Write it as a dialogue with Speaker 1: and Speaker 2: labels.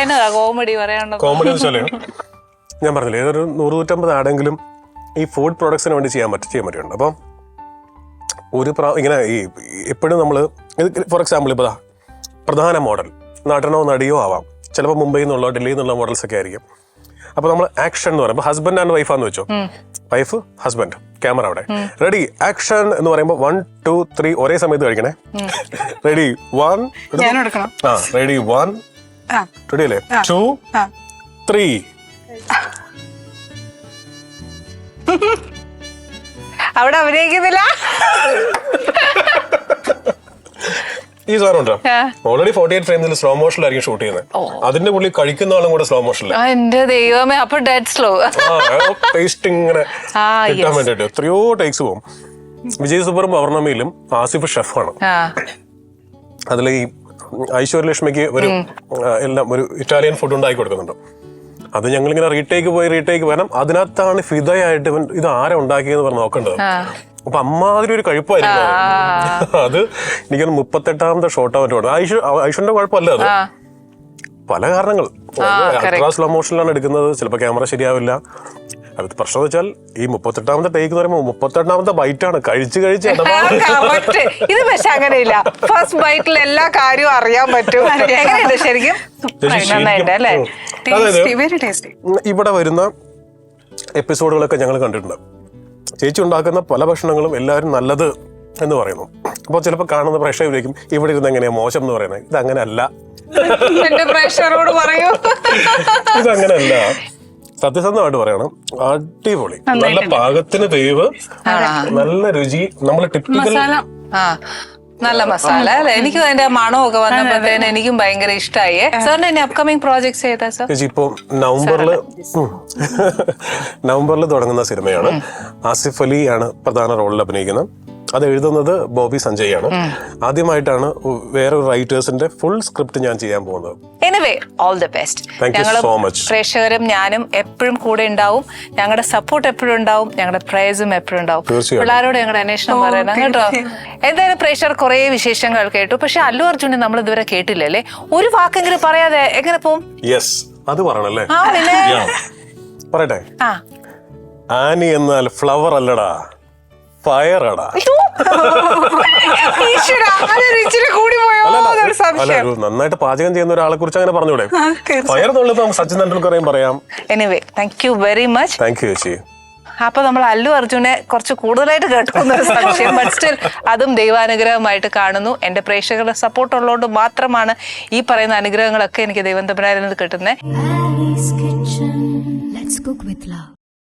Speaker 1: എന്നതാ കോമഡി
Speaker 2: വെച്ചാൽ ഞാൻ പറഞ്ഞില്ലേ ഏതൊരു നൂറ് നൂറ്റമ്പത് ആടെങ്കിലും ഈ ഫുഡ് പ്രൊഡക്ട്സിന് വേണ്ടി ചെയ്യാൻ പറ്റും ചെയ്യാൻ പറ്റുന്നുണ്ട്. അപ്പം ഒരു പ്രാ ഇങ്ങനെ ഈ എപ്പോഴും നമ്മൾ ഫോർ എക്സാമ്പിൾ ഇപ്പോൾ പ്രധാന മോഡൽ നടനോ നടിയോ ആവാം. ചിലപ്പോൾ മുംബൈയിൽ നിന്നുള്ള ഡൽഹിയിൽ നിന്നുള്ള മോഡൽസ് ഒക്കെ ആയിരിക്കും. അപ്പോൾ നമ്മൾ ആക്ഷൻ എന്ന് പറയുമ്പോൾ ഹസ്ബൻഡ് ആൻഡ് വൈഫാന്ന് വെച്ചോ? വൈഫ് ഹസ്ബൻഡ് ക്യാമറ അവിടെ. റെഡി ആക്ഷൻ എന്ന് പറയുമ്പോൾ വൺ ടു ത്രീ ഒരേ സമയത്ത് കഴിക്കണേ. റെഡി വൺ ആ റെഡി വൺ റെഡി അല്ലേ ടു
Speaker 3: ആ.
Speaker 2: ത്രീ.
Speaker 1: അവിടെ അഭിനയിക്കുന്നില്ല?
Speaker 2: ഈ സാധനം ഓൾറെഡി ഫോർട്ടി എയ്റ്റ് ഫ്രെയിംസിൽ സ്ലോ മോഷനിലായിരിക്കും ഷൂട്ട് ചെയ്യുന്നത്. അതിന്റെ പുള്ളി കഴിക്കുന്ന ആളും കൂടെ സ്ലോ മോഷനില്ല
Speaker 1: ആ, എന്റെ ദൈവമേ അപ്പൊ ഡെഡ് സ്ലോ
Speaker 2: ടേസ്റ്റ് ഇങ്ങനെ
Speaker 1: ആ,
Speaker 2: കിട്ടാൻ വേണ്ടിട്ട് എത്രയോ ടേക്സ് പോകും വിജയ് സൂപ്പറും പൗർണമിയിലും ആസിഫ് ഷെഫാണ്.
Speaker 1: ആ.
Speaker 2: അതിൽ ഈ ഐശ്വര്യലക്ഷ്മിക്ക് ഒരു എല്ലാം ഒരു ഇറ്റാലിയൻ ഫുഡ് ഉണ്ടാക്കി കൊടുക്കുന്നുണ്ട്. അത് ഞങ്ങളിങ്ങനെ റീടേക്ക് പോയി റീടേക്ക് വരണം അതിനകത്താണ് ഫിതയായിട്ട് ഇവൻ ഇത് ആരാ ഉണ്ടാക്കിയെന്ന് പറഞ്ഞ് നോക്കേണ്ടത്. അപ്പൊ അമ്മാതിരി ഒരു കഴിപ്പായിരുന്നു അത്. എനിക്ക് എനിക്കൊന്ന് മുപ്പത്തെട്ടാമത്തെ ഷോട്ട് മറ്റോ ഐഷു ഐഷുന്റെ കുഴപ്പമല്ല അത്. പല കാരണങ്ങൾ. അൾട്രാ സ്ലോ മോഷനിലാണ് എടുക്കുന്നത്. ചിലപ്പോൾ ക്യാമറ ശരിയാവില്ല. അത് പ്രശ്നം എന്ന് വെച്ചാൽ ഈ മുപ്പത്തെട്ടാമത്തെ ടേക്ക് എന്ന് പറയുമ്പോൾ മുപ്പത്തെട്ടാമത്തെ ബൈറ്റാണ് കഴിച്ച് കഴിച്ച്.
Speaker 1: ഇത് പക്ഷെ അങ്ങനെയില്ല. ഫസ്റ്റ് ബൈറ്റിൽ എല്ലാ കാര്യവും അറിയാൻ പറ്റും. ശരിക്കും?
Speaker 2: ചേച്ചി
Speaker 1: നന്നായിട്ട് അല്ലേ?
Speaker 3: ടേസ്റ്റി വെരി ടേസ്റ്റി
Speaker 2: ഇവിടെ വരുന്ന എപ്പിസോഡുകളൊക്കെ ഞങ്ങൾ കണ്ടിട്ടുണ്ട്. ചേച്ചി ഉണ്ടാക്കുന്ന പല ഭക്ഷണങ്ങളും എല്ലാവരും നല്ലത് എന്ന് പറയുന്നു. അപ്പോൾ ചിലപ്പോൾ കാണുന്ന പ്രേക്ഷകരിലേക്കും ഇവിടെ ഇരുന്ന് എങ്ങനെയാ മോശം എന്ന് പറയുന്നത്? ഇത് അങ്ങനെയല്ല
Speaker 1: പ്രേക്ഷകരോട് പറയൂ.
Speaker 2: ഇത് അങ്ങനെയല്ല സത്യസന്ധമായിട്ട് പറയണം. അടിപൊളി. നല്ല പാകത്തിന് വേവ്. നല്ല രുചി. നമ്മൾ ടിപ്പിക്കൽ
Speaker 1: നല്ല മസാല അല്ലെ? എനിക്ക് അതിന്റെ മണമൊക്കെ വന്നപ്പോഴത്തേന് എനിക്കും ഭയങ്കര ഇഷ്ടമായി സാറിന് എന്നെ അപ്കമിങ് പ്രോജക്ട്സ് ഏതാ സാർ?
Speaker 2: ഇപ്പൊ നവംബറിൽ നവംബറിൽ നവംബറിൽ തുടങ്ങുന്ന സിനിമയാണ്. ആസിഫ് അലി ആണ് പ്രധാന റോളിൽ അഭിനയിക്കുന്നത്. അത് എഴുതുന്നത് ബോബി സഞ്ജയ് ആണ് ആദ്യമായിട്ടാണ് വേറെ റൈറ്റേഴ്സിന്റെ ഫുൾ സ്ക്രിപ്റ്റ് ഞാൻ ചെയ്യാൻ പോകുന്നത്.
Speaker 1: Anyway all the best
Speaker 2: so much.
Speaker 1: പ്രേക്ഷകരും ഞാനും എപ്പോഴും കൂടെ ഉണ്ടാവും. ഞങ്ങളുടെ സപ്പോർട്ട് എപ്പോഴും ഉണ്ടാവും. ഞങ്ങളുടെ പ്രൈസും എപ്പോഴും ഉണ്ടാവും. പിള്ളേരോട് ഞങ്ങളുടെ അന്വേഷണം പറയണം കേട്ടോ. എന്തായാലും പ്രേക്ഷകർ കുറേ വിശേഷങ്ങൾ കേട്ടു. പക്ഷെ അല്ലു അർജുനെ നമ്മൾ ഇതുവരെ കേട്ടില്ലല്ലേ? ഒരു വാക്കെങ്കിലും പറയാതെ എങ്ങനെ പോവും?
Speaker 2: യെസ് അത് പറയണല്ലേ. പറയട്ടെ?
Speaker 1: ആ.
Speaker 2: ആനി എന്നാൽ ഫ്ലവർ അല്ലടാ. ഫയർ അടാ
Speaker 1: ഈശ്വരാ, അതൊരു ഇച്ചിരി കൂടി പോയോ എന്നൊരു
Speaker 2: അല്ല
Speaker 1: സംശയം.
Speaker 2: ഒരു നന്നായിട്ട് പാചകം ചെയ്യുന്ന ഒരാളെ കുറിച്ച് അങ്ങനെ പറഞ്ഞൂടെ? ഫയർ എന്നുള്ളത് നമുക്ക് സച്ചിൻ തെണ്ടുൽക്കറേയും പറയാം.
Speaker 1: Anyway thank you very much
Speaker 2: thank you ചേച്ചി.
Speaker 1: അപ്പൊ നമ്മൾ അല്ലു അർജുനെ കുറച്ച് കൂടുതലായിട്ട് കേട്ടു എന്നൊരു സംശയം ബട്ട് സ്റ്റിൽ അതും ദൈവാനുഗ്രഹമായിട്ട് കാണുന്നു. എന്റെ പ്രേക്ഷകരുടെ സപ്പോർട്ട് ഉള്ളതുകൊണ്ട് മാത്രമാണ് ഈ പറയുന്ന അനുഗ്രഹങ്ങളൊക്കെ എനിക്ക് ദൈവം തമ്പരാനിൽ നിന്ന് കിട്ടുന്നത്
Speaker 4: Alice Kitchen. Let's cook with love.